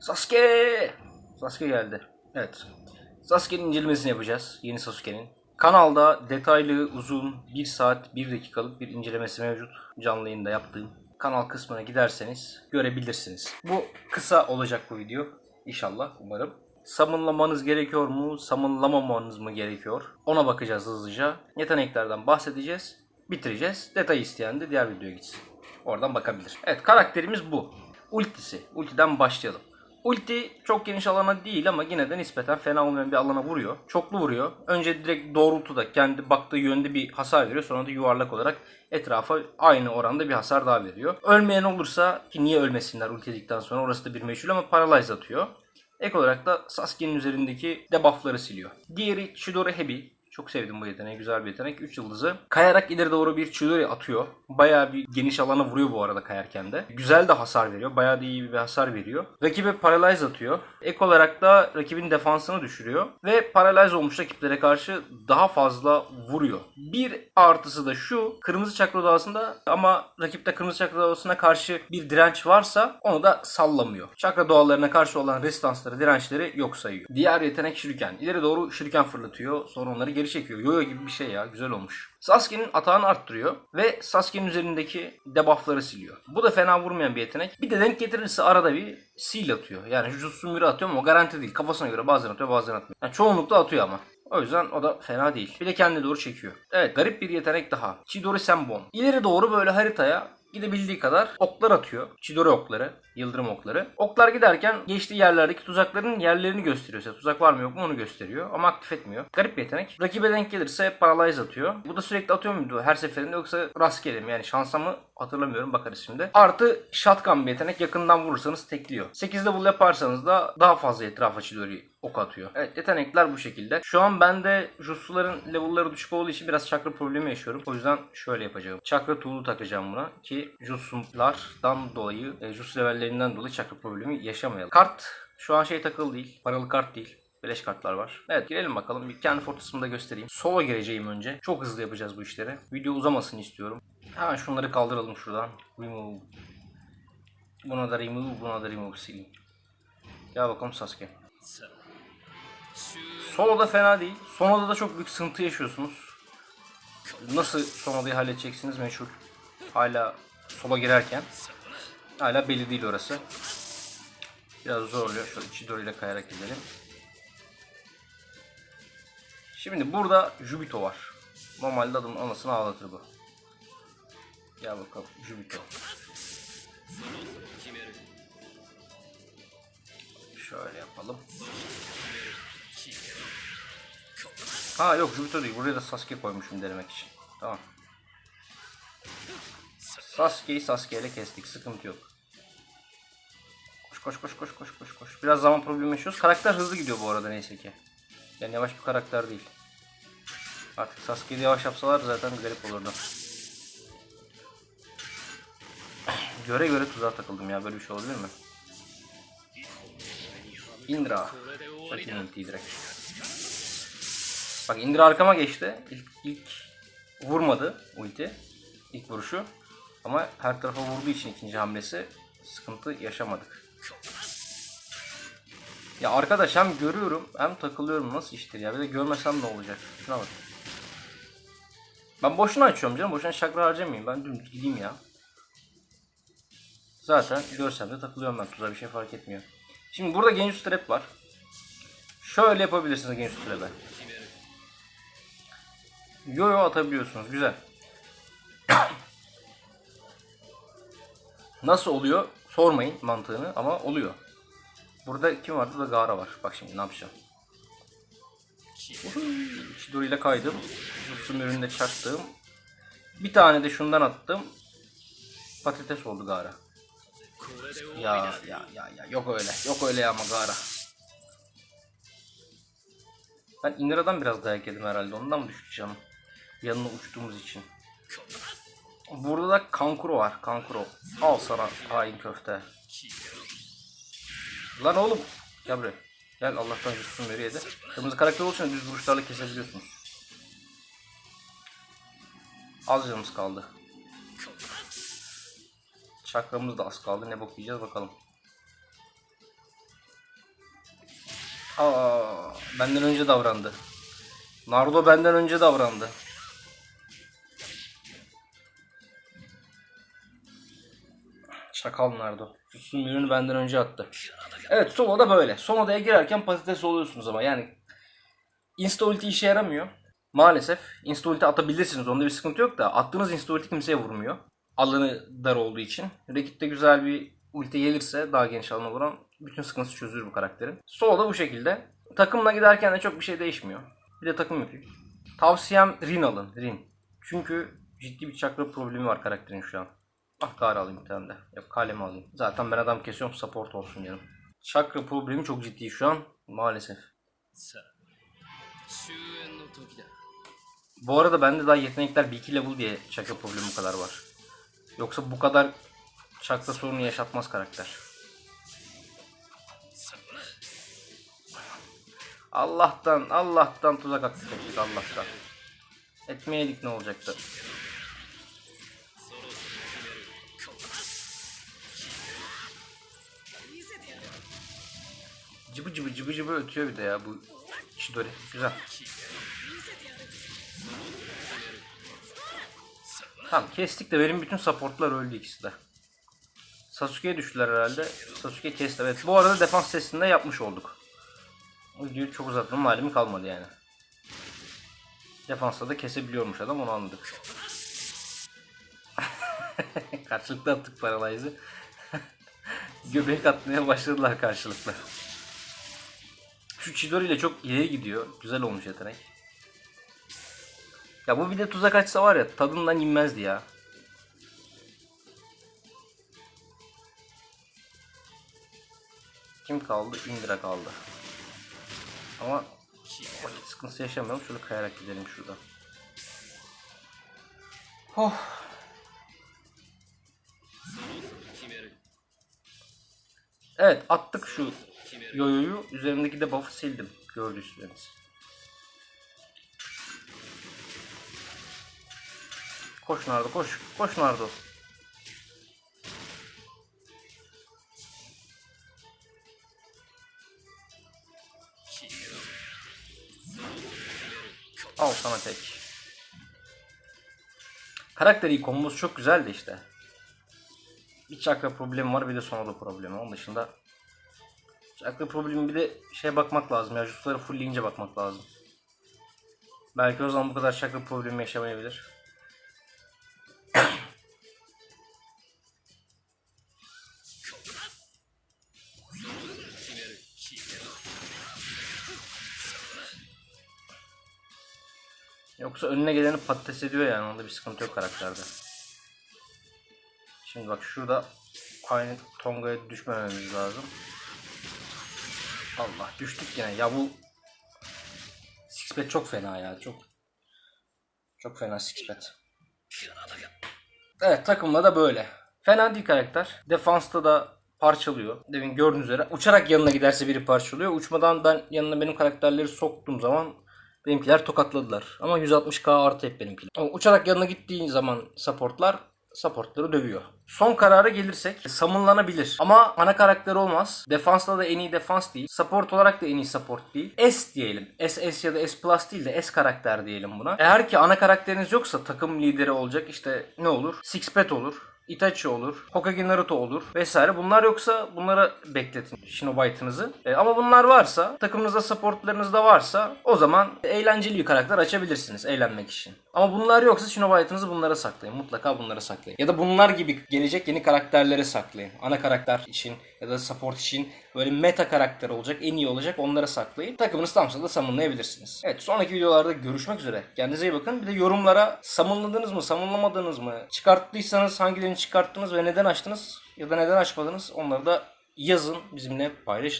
Sasuke! Sasuke geldi. Evet. Sasuke'nin incelemesini yapacağız. Yeni Sasuke'nin. Kanalda detaylı, uzun, 1 saat 1 dakikalık bir incelemesi mevcut. Canlı yayında yaptığım. Kanal kısmına giderseniz görebilirsiniz. Bu kısa olacak bu video. İnşallah umarım. Samınlamanız gerekiyor mu? Samınlamamanız mı gerekiyor? Ona bakacağız hızlıca. Yeteneklerden bahsedeceğiz. Bitireceğiz. Detay isteyen de diğer videoya gitsin. Oradan bakabilir. Evet karakterimiz bu. Ultisi. Ultiden başlayalım. Ulti çok geniş alana değil ama yine de nispeten fena olmayan bir alana vuruyor. Çoklu vuruyor. Önce direkt doğrultuda kendi baktığı yönde bir hasar veriyor. Sonra da yuvarlak olarak etrafa aynı oranda bir hasar daha veriyor. Ölmeyen olursa ki niye ölmesinler ulti yedikten sonra orası da bir meşhur ama paralyze atıyor. Ek olarak da Sasuke'nin üzerindeki debuffları siliyor. Diğeri Chidori Hebi. Çok sevdim bu yeteneği. Güzel bir yetenek. 3 yıldızı. Kayarak ileri doğru bir Chidori atıyor. Bayağı bir geniş alana vuruyor bu arada kayarken de. Güzel de hasar veriyor. Bayağı da iyi bir hasar veriyor. Rakibe paralyze atıyor. Ek olarak da rakibin defansını düşürüyor. Ve paralyze olmuş rakiplere karşı daha fazla vuruyor. Bir artısı da şu. Kırmızı çakra doğasında ama rakipte kırmızı çakra doğasına karşı bir direnç varsa onu da sallamıyor. Çakra doğalarına karşı olan resistansları, dirençleri yok sayıyor. Diğer yetenek şuriken. İleri doğru şuriken fırlatıyor. Sonra onları geri çekiyor. Yoyo gibi bir şey ya. Güzel olmuş. Sasuke'nin atağını arttırıyor ve Sasuke'nin üzerindeki debuffları siliyor. Bu da fena vurmayan bir yetenek. Bir de denk getirirse arada bir seal atıyor. Yani Jutsu Miri atıyor ama o garanti değil. Kafasına göre bazen atıyor bazen atmıyor. Yani çoğunlukla atıyor ama. O yüzden o da fena değil. Bir de kendine doğru çekiyor. Evet garip bir yetenek daha. Chidori Senbon. İleri doğru böyle haritaya gidebildiği kadar oklar atıyor. Chidori okları, yıldırım okları. Oklar giderken geçtiği yerlerdeki tuzakların yerlerini gösteriyor. size. Tuzak var mı yok mu onu gösteriyor ama aktif etmiyor. Garip bir yetenek. Rakibe denk gelirse paralyze atıyor. Bu da sürekli atıyor muydu her seferinde yoksa rastgele mi? Yani şansa mı hatırlamıyorum bakarız şimdi. Artı shotgun bir yetenek. Yakından vurursanız tekliyor. 8 level yaparsanız da daha fazla etrafa Chidori ok atıyor. Evet yetenekler bu şekilde. Şu an bende Jutsu'ların level'ları düşük olduğu için biraz çakra problemi yaşıyorum. O yüzden şöyle yapacağım. Çakra tool'u takacağım buna ki Jutsu'lardan dolayı, e, Jutsu levellerinden dolayı çakra problemi yaşamayalım. Kart şu an şey takılı değil. Paralı kart değil. Beleş kartlar var. Evet girelim bakalım. Bir kendi fortress'ımı da göstereyim. Solo gireceğim önce. Çok hızlı yapacağız bu işleri. Video uzamasın istiyorum. Hemen şunları kaldıralım şuradan. Remove. Buna da remove, buna da remove sileyim. Gel bakalım Sasuke. Solo'da fena değil. Solo'da da çok büyük sıkıntı yaşıyorsunuz. Nasıl Solo'yu halledeceksiniz meşhur. Hala sola girerken. Hala belli değil orası. Biraz zorluyor. Şöyle Chidori ile kayarak gidelim. Şimdi burada Jubito var. Normalde adamın anasını ağlatır bu. Gel bakalım Jubito. Şöyle yapalım. Ha yok Jupiter değil. Buraya da Sasuke koymuşum denemek için. Tamam. Sasuke'yi Sasuke ile kestik. Sıkıntı yok. Koş koş koş koş koş koş koş. Biraz zaman problemi yaşıyoruz. Karakter hızlı gidiyor bu arada neyse ki. Yani yavaş bir karakter değil. Artık Sasuke'yi yavaş yapsalar zaten garip olurdu. göre göre tuzağa takıldım ya. Böyle bir şey olabilir mi? Indra. Çakayım ultiyi direkt. Bak Indra arkama geçti. İlk, ilk vurmadı ulti. İlk vuruşu. Ama her tarafa vurduğu için ikinci hamlesi sıkıntı yaşamadık. Ya arkadaş hem görüyorum hem takılıyorum nasıl iştir ya. Bir de görmesem ne olacak? Şuna bak. Ben boşuna açıyorum canım. Boşuna şakra harcamayayım. Ben dümdüz gideyim ya. Zaten görsem de takılıyorum ben. Tuza bir şey fark etmiyor. Şimdi burada Genjutsu Trap var. Şöyle yapabilirsiniz Genjutsu Trap'e. Yo yo atabiliyorsunuz. Güzel. Nasıl oluyor? Sormayın mantığını ama oluyor. Burada kim var? Burada Gara var. Bak şimdi ne yapacağım. Chidori ile kaydım. Jutsu üründe çaktım. Bir tane de şundan attım. Patates oldu Gara. Ya ya ya ya yok öyle. Yok öyle ama Gara. Ben Indra'dan biraz dayak yedim herhalde. Ondan mı düştü canım? Yanına uçtuğumuz için. Burada da Kankuro var. Kankuro. Al sana hain köfte. Lan oğlum. Gel buraya. Gel Allah'tan jutsun veriye de. Kırmızı karakter olursa düz vuruşlarla kesebiliyorsunuz. Az canımız kaldı. Çakramız da az kaldı. Ne bok yiyeceğiz bakalım. Aa, benden önce davrandı. Nardo benden önce davrandı. Çakal Nardo. Şu sümüğünü benden önce attı. Evet solo da böyle. Son odaya girerken patates oluyorsunuz ama yani insta ulti işe yaramıyor. Maalesef insta ulti atabilirsiniz. Onda bir sıkıntı yok da attığınız insta ulti kimseye vurmuyor. Alanı dar olduğu için. Rakipte güzel bir ulti gelirse daha geniş alana vuran bütün sıkıntısı çözülür bu karakterin. Solo da bu şekilde. Takımla giderken de çok bir şey değişmiyor. Bir de takım yapayım. Tavsiyem Rin alın. Rin. Çünkü ciddi bir çakra problemi var karakterin şu an. Ah gari alayım bir tane de. Yok kalemi alayım. Zaten ben adam kesiyorum support olsun canım. Çakra problemi çok ciddi şu an. Maalesef. Bu arada bende daha yetenekler 1-2 level diye çakra problemi bu kadar var. Yoksa bu kadar çakra sorunu yaşatmaz karakter. Allah'tan, Allah'tan tuzak aktif ettik Allah'tan. Etmeyeydik ne olacaktı? Cıbı cıbı cıbı cıbı ötüyor bir de ya bu Chidori. Güzel. Tamam kestik de benim bütün supportlar öldü ikisi de. Sasuke'ye düştüler herhalde. Sasuke kesti. Evet bu arada defans testinde yapmış olduk. Videoyu çok uzatmanın malumi kalmadı yani. Defansta da kesebiliyormuş adam onu anladık. Karşılıklı attık Paralyze'ı. Göbek atmaya başladılar karşılıklı. Şu Chidori ile çok ileri gidiyor. Güzel olmuş yetenek. Ya bu bir de tuzak açsa var ya tadından inmezdi ya. Kim kaldı? Indira kaldı. Ama vakit sıkıntısı yaşamayalım. Şöyle kayarak gidelim şurada. Oh. Evet attık şu yoyoyu. Üzerindeki de buff'ı sildim. Gördüyseniz. Koş Nardo koş. Koş Nardo. Al sana tek. Karakter iyi kombosu çok güzel de işte. Bir çakra problemi var bir de sonada problemi. Onun dışında çakra problemi bir de şeye bakmak lazım ya. Jutsuları fullleyince bakmak lazım. Belki o zaman bu kadar çakra problemi yaşamayabilir. Yoksa önüne geleni patates ediyor yani. Onda bir sıkıntı yok karakterde. Şimdi bak şurada aynı Tonga'ya düşmememiz lazım. Allah düştük yine. Ya bu Sixpet çok fena ya. Çok çok fena Sixpet. Evet takımla da böyle. Fena değil karakter. Defansta da parçalıyor. Demin gördüğünüz üzere. Uçarak yanına giderse biri parçalıyor. Uçmadan ben yanına benim karakterleri soktuğum zaman benimkiler tokatladılar. Ama 160k artı hep benimkiler. Ama uçarak yanına gittiğin zaman supportlar supportları dövüyor. Son karara gelirsek summonlanabilir. Ama ana karakter olmaz. Defansta da en iyi defans değil. Support olarak da en iyi support değil. S diyelim. SS ya da S plus değil de S karakter diyelim buna. Eğer ki ana karakteriniz yoksa takım lideri olacak işte ne olur? Sixpet olur. Itachi olur, Hokage Naruto olur vesaire. Bunlar yoksa bunlara bekletin Shinobite'ınızı. E, ama bunlar varsa, takımınızda supportlarınız da varsa o zaman eğlenceli bir karakter açabilirsiniz eğlenmek için. Ama bunlar yoksa Shinobite'ınızı bunlara saklayın. Mutlaka bunlara saklayın. Ya da bunlar gibi gelecek yeni karakterlere saklayın. Ana karakter için ya da support için böyle meta karakter olacak, en iyi olacak onlara saklayın. Takımınız tamsa da summonlayabilirsiniz. Evet sonraki videolarda görüşmek üzere. Kendinize iyi bakın. Bir de yorumlara summonladınız mı, summonlamadınız mı? Çıkarttıysanız hangilerini çıkarttınız ve neden açtınız ya da neden açmadınız onları da yazın bizimle paylaşın.